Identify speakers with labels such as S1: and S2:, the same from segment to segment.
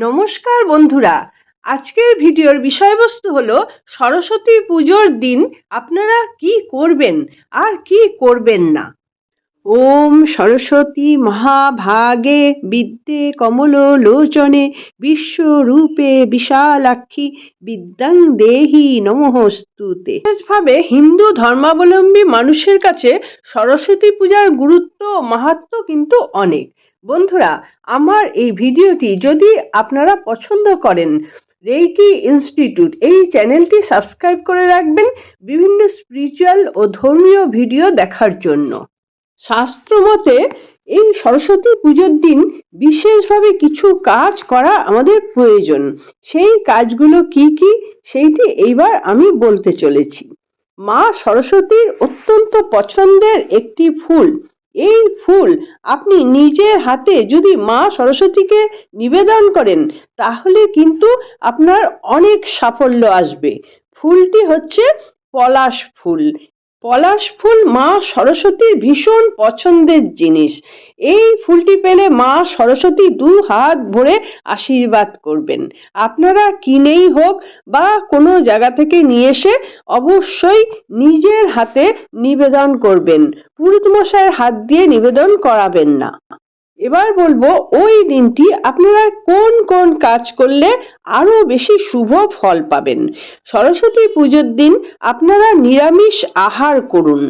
S1: নমস্কার বন্ধুরা। আজকের ভিডিওর বিষয়বস্তু হলো সরস্বতী পুজোর দিন আপনারা কি করবেন আর কি করবেন না। ওম সরস্বতী মহাভাগে বিদ্যে কমল লোচনে বিশ্বরূপে বিশালাক্ষী বিদ্যাং দেহি নমস্তুতে। বিশেষভাবে হিন্দু ধর্মাবলম্বী মানুষের কাছে সরস্বতী পূজার গুরুত্ব ও মাহাত্ম্য কিন্তু অনেক। বন্ধুরা, আমার এই ভিডিওটি যদি আপনারা পছন্দ করেন রেইকি ইনস্টিটিউট এই চ্যানেলটি সাবস্ক্রাইব করে রাখবেন বিভিন্ন স্পিরিচুয়াল ও ধর্মীয় ভিডিও দেখার জন্য। শাস্ত্রমতে এই সরস্বতী পুজোর দিন বিশেষভাবে কিছু কাজ করা আমাদের প্রয়োজন। সেই কাজগুলো কি কি, সেইটি এইবার আমি বলতে চলেছি। মা সরস্বতীর অত্যন্ত পছন্দের একটি ফুল এই ফুল আপনি নিজের হাতে যদি মা সরস্বতীকে নিবেদন করেন, তাহলে কিন্তু আপনার অনেক সাফল্য আসবে। ফুলটি হচ্ছে পলাশ ফুল। পলাশ ফুল মা সরস্বতীর ভীষণ পছন্দের জিনিস। এই ফুলটি পেলে মা সরস্বতী দু হাত ভরে আশীর্বাদ করবেন। আপনারা কিনেই হোক বা কোনো জায়গা থেকে নিয়ে এসে অবশ্যই নিজের হাতে নিবেদন করবেন। পুরুত মশাইয়ের হাত দিয়ে নিবেদন করাবেন না। এবার বলব, ওই দিনটি আপনারা কোন কোন কাজ করলে আরও বেশি শুভ ফল পাবেন? সরস্বতী পুজোর দিন আপনারা নিরামিষ আহার করুন।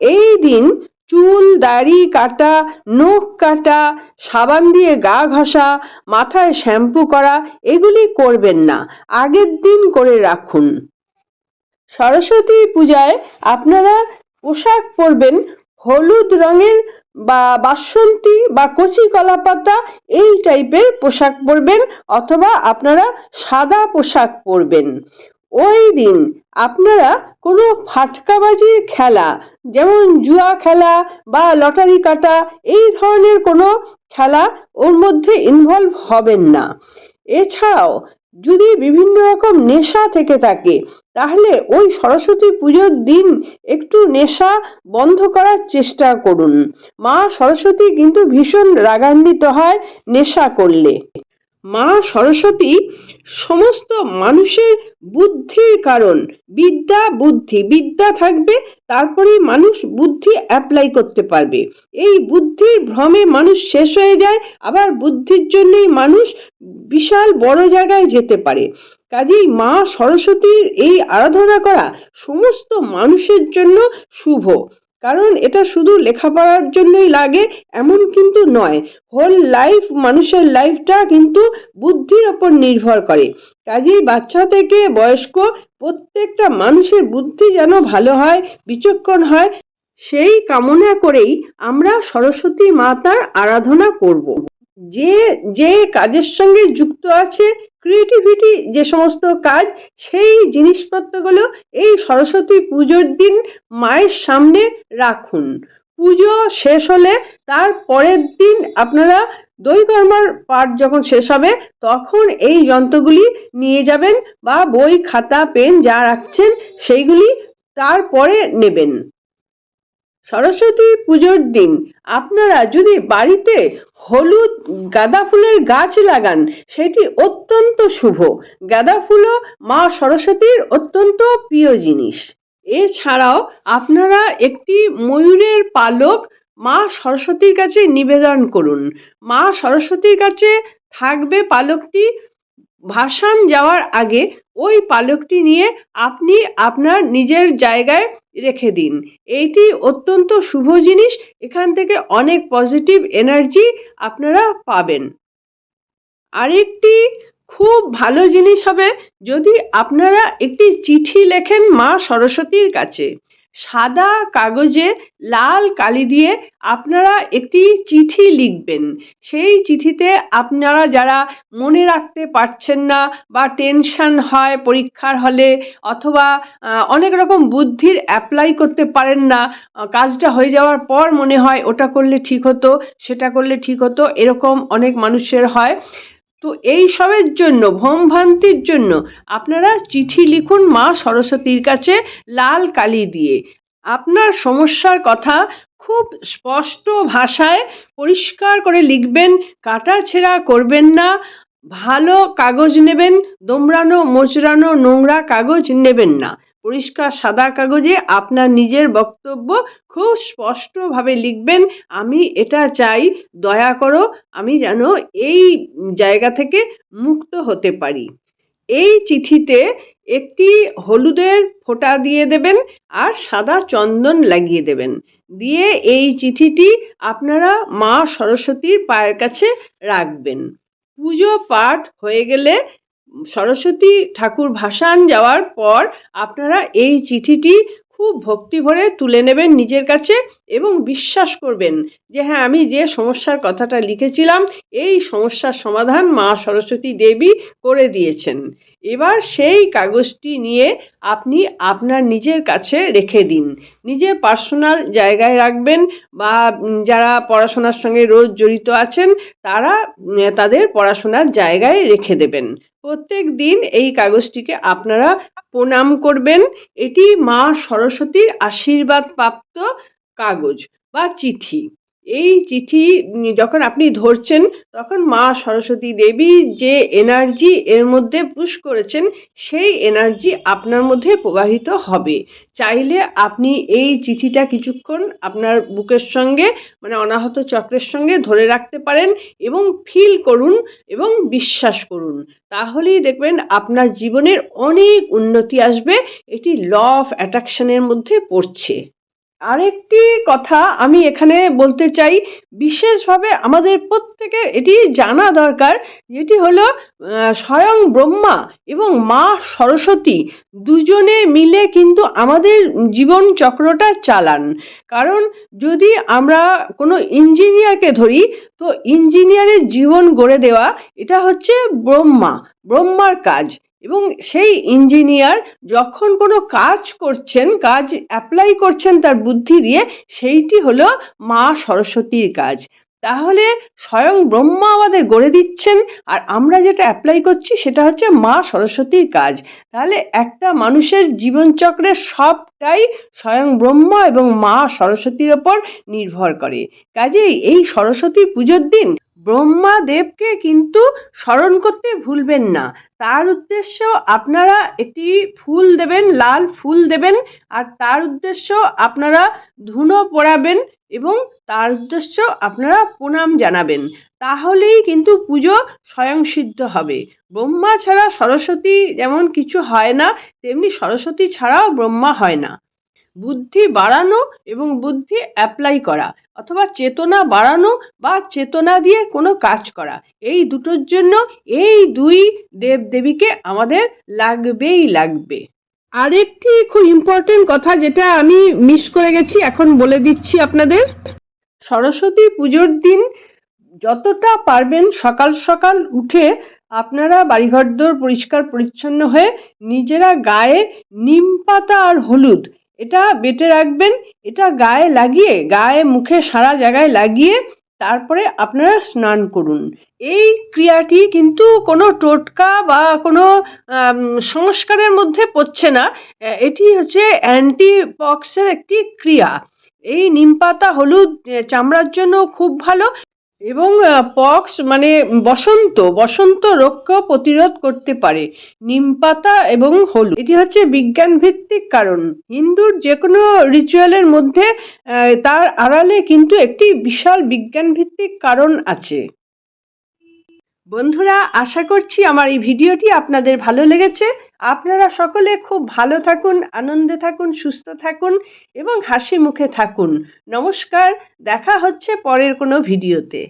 S1: এই দিন চুল, দাড়ি কাটা, নখ কাটা, সাবান দিয়ে গা ঘষা, মাথায় শ্যাম্পু করা, এগুলি করবেন না। আগের দিন করে রাখুন। সরস্বতী পূজায় আপনারা পোশাক পরবেন হলুদ রঙের বা বাসন্তী বা কচি কলা পাতা এই টাইপের পোশাক পরবেন অথবা আপনারা সাদা পোশাক পরবেন। ওই দিন আপনারা কোনো ফাটকাবাজির খেলা, যেমন জুয়া খেলা বা লটারি কাটা, এই ধরনের কোনো খেলা ওর মধ্যে ইনভলভ হবেন না। এছাড়াও যদি বিভিন্ন রকম নেশা থেকে থাকে, তাহলে ওই সরস্বতী পুজোর দিন একটু নেশা বন্ধ করার চেষ্টা করুন। মা সরস্বতী কিন্তু ভীষণ রাগান্বিত হয় নেশা করলে। মা সরস্বতী সমস্ত মানুষের বুদ্ধির কারণ। বিদ্যা বুদ্ধি। বিদ্যা থাকবে, তারপরেই মানুষ বুদ্ধি অ্যাপ্লাই করতে পারবে। এই বুদ্ধির ভ্রমে মানুষ শেষ হয়ে যায়, আবার বুদ্ধির জন্যই মানুষ বিশাল বড় জায়গায় যেতে পারে। কাজেই মা সরস্বতীর এই আরাধনা করা সমস্ত মানুষের জন্য শুভ। কারণ এটা শুধু লেখাপড়ার জন্যই লাগে, এমন কিন্তু নয়। হোল লাইফ মানুষের লাইফটা কিন্তু বুদ্ধির ওপর নির্ভর করে। কাজেই বাচ্চা থেকে বয়স্ক প্রত্যেকটা মানুষের বুদ্ধি যেন ভালো হয়, বিচক্ষণ হয়, সেই কামনা করেই আমরা সরস্বতী মাতার আরাধনা করব। যে যে কাজের সঙ্গে যুক্ত আছে ক্রিয়েটিভিটি যে সমস্ত কাজ, সেই জিনিসপত্রগুলো এই সরস্বতী পুজোর দিন মায়ের সামনে রাখুন। পুজো শেষ হলে তার পরের দিন আপনারা দইকর্মার পাঠ যখন শেষ হবে, তখন এই যন্ত্রগুলি নিয়ে যাবেন বা বই, খাতা, পেন যা রাখছেন, সেইগুলি তারপরে নেবেন। সরস্বতী পুজোর দিন। আপনারা যদি বাড়িতে হলুদ গাঁদা ফুলের গাছ লাগান, সেটি অত্যন্ত শুভ। গাঁদা ফুলও মা সরস্বতীর অত্যন্ত প্রিয় জিনিস। এছাড়াও আপনারা একটি ময়ূরের পালক মা সরস্বতীর কাছে নিবেদন করুন। মা সরস্বতীর কাছে থাকবে পালকটি ভাসান যাওয়ার আগে ওই পালকটি নিয়ে আপনি আপনার নিজের জায়গায় রেখে দিন। এইটি অত্যন্ত শুভ জিনিস। এখান থেকে অনেক পজিটিভ এনার্জি আপনারা পাবেন। আরেকটি খুব ভালো জিনিস হবে যদি আপনারা একটি চিঠি লেখেন মা সরস্বতীর কাছে। সাদা কাগজে লাল কালি দিয়ে আপনারা একটি চিঠি লিখবেন। সেই চিঠিতে আপনারা যারা মনে রাখতে পারছেন না বা টেনশন হয় পরীক্ষার হলে অথবা অনেক রকম বুদ্ধির অ্যাপ্লাই করতে পারেন না কাজটা হয়ে যাওয়ার পর মনে হয় ওটা করলে ঠিক হতো, সেটা করলে ঠিক হতো, এরকম অনেক মানুষের হয়। তো এই সবের জন্য ভ্রমভ্রান্তির জন্য আপনারা চিঠি লিখুন মা সরস্বতীর কাছে লাল কালি দিয়ে। আপনার সমস্যার কথা খুব স্পষ্ট ভাষায় পরিষ্কার করে লিখবেন, কাটা ছেঁড়া করবেন না, ভালো কাগজ নেবেন, দোমড়ানো, মোচড়ানো নোংরা কাগজ নেবেন না। পরিষ্কার সাদা কাগজে আপনার নিজের বক্তব্য খুব স্পষ্টভাবে লিখবেন। আমি এটা চাই, দয়া করো, আমি যেন এই জায়গা থেকে মুক্ত হতে পারি। এই চিঠিতে একটি হলুদের ফোঁটা দিয়ে দেবেন আর সাদা চন্দন লাগিয়ে দেবেন। দিয়ে এই চিঠিটি আপনারা মা সরস্বতীর পায়ের কাছে রাখবেন। পুজো পাঠ হয়ে গেলে সরস্বতী ঠাকুর ভাসান যাওয়ার পর আপনারা এই চিঠিটি খুব ভক্তিভরে তুলে নেবেন নিজের কাছে। এবং বিশ্বাস করবেন যে হ্যাঁ আমি যে সমস্যার কথাটা লিখেছিলাম, এই সমস্যার সমাধান মা সরস্বতী দেবী করে দিয়েছেন। এবার সেই কাগজটি নিয়ে আপনি আপনার নিজের কাছে রেখে দিন। নিজের পার্সোনাল জায়গায় রাখবেন বা যারা পড়াশোনার সঙ্গে রোজ জড়িত আছেন, তারা তাদের পড়াশোনার জায়গায় রেখে দেবেন। প্রত্যেক দিন এই কাগজটিকে আপনারা প্রণাম করবেন। এটি মা সরস্বতীর আশীর্বাদ প্রাপ্ত কাগজ বা চিঠি। এই চিঠি যখন আপনি ধরছেন, তখন মা সরস্বতী দেবী যে এনার্জি এর মধ্যে পুশ করেছেন, সেই এনার্জি আপনার মধ্যে প্রবাহিত হবে। চাইলে আপনি এই চিঠিটা কিছুক্ষণ আপনার বুকের সঙ্গে মানে অনাহত চক্রের সঙ্গে ধরে রাখতে পারেন এবং ফিল করুন এবং বিশ্বাস করুন। তাহলেই দেখবেন আপনার জীবনের অনেক উন্নতি আসবে, এটি ল অফ অ্যাট্রাকশনের মধ্যে পড়ছে। আরেকটি কথা আমি এখানে বলতে চাই, বিশেষভাবে আমাদের প্রত্যেকের এটি জানা দরকার, যেটি হলো স্বয়ং ব্রহ্মা এবং মা সরস্বতী দুজনে মিলে কিন্তু আমাদের জীবন চক্রটা চালান। কারণ যদি আমরা কোনো ইঞ্জিনিয়ারকে ধরি, তো ইঞ্জিনিয়ারের জীবন গড়ে দেওয়া এটা হচ্ছে ব্রহ্মা, ব্রহ্মার কাজ। এবং সেই ইঞ্জিনিয়ার যখন কোনো কাজ করছেন, কাজ অ্যাপ্লাই করছেন তার বুদ্ধি দিয়ে, সেইটি হলো মা সরস্বতীর কাজ। তাহলে স্বয়ং ব্রহ্মা আমাদের গড়ে দিচ্ছেন, আর আমরা যেটা অ্যাপ্লাই করছি সেটা হচ্ছে মা সরস্বতীর কাজ। তাহলে একটা মানুষের জীবনচক্রের সবটাই স্বয়ং ব্রহ্মা এবং মা সরস্বতীর ওপর নির্ভর করে। কাজেই এই সরস্বতী পুজোর দিন ব্রহ্মা দেবকে কিন্তু স্মরণ করতে ভুলবেন না। তার উদ্দেশ্য আপনারা একটি ফুল দেবেন, লাল ফুল দেবেন, আর তার উদ্দেশ্য আপনারা ধুনো পোড়াবেন এবং তার উদ্দেশ্য আপনারা প্রণাম জানাবেন। তাহলেই কিন্তু পুজো স্বয়ংসিদ্ধ হবে। ব্রহ্মা ছাড়া সরস্বতী যেমন কিছু হয় না, তেমনি সরস্বতী ছাড়াও ব্রহ্মা হয় না। বুদ্ধি বাড়ানো এবং বুদ্ধি অ্যাপ্লাই করা অথবা চেতনা বাড়ানো বা চেতনা দিয়ে কোনো কাজ করা। এই দুটোর জন্য এই দুই দেব দেবীকে আমাদের লাগবেই লাগবে। আরেকটি খুব ইম্পর্টেন্ট কথা যেটা আমি মিস করে গেছি, এখন বলে দিচ্ছি আপনাদের। সরস্বতী পুজোর দিন যতটা পারবেন সকাল সকাল উঠে আপনারা বাড়িঘরদোর পরিষ্কার পরিচ্ছন্ন হয়ে নিজেরা গায়ে নিম পাতা আর হলুদ এটা বেটে রাখবেন, এটা গায়ে লাগিয়ে, গায়ে মুখে সারা জায়গায় লাগিয়ে তারপরে আপনারা স্নান করুন। এই ক্রিয়াটি কিন্তু কোনো টোটকা বা কোনো সংস্কারের মধ্যে পড়ছে না। এটি হচ্ছে অ্যান্টিপক্সের একটি ক্রিয়া। এই নিম পাতা হলুদ চামড়ার জন্য খুব ভালো। এবং পক্স মানে বসন্ত বসন্ত রোগকেও প্রতিরোধ করতে পারে। নিম পাতা এবং হলুদ। এটি হচ্ছে বিজ্ঞান ভিত্তিক কারণ। হিন্দুর যে কোনো রিচুয়ালের মধ্যে তার আড়ালে কিন্তু একটি বিশাল বিজ্ঞান ভিত্তিক কারণ আছে। বন্ধুরা, আশা করছি আমার এই ভিডিওটি আপনাদের ভালো লেগেছে। আপনারা সকলে খুব ভালো থাকুন, আনন্দে থাকুন, সুস্থ থাকুন এবং হাসি মুখে থাকুন। নমস্কার, দেখা হচ্ছে পরের কোনো ভিডিওতে।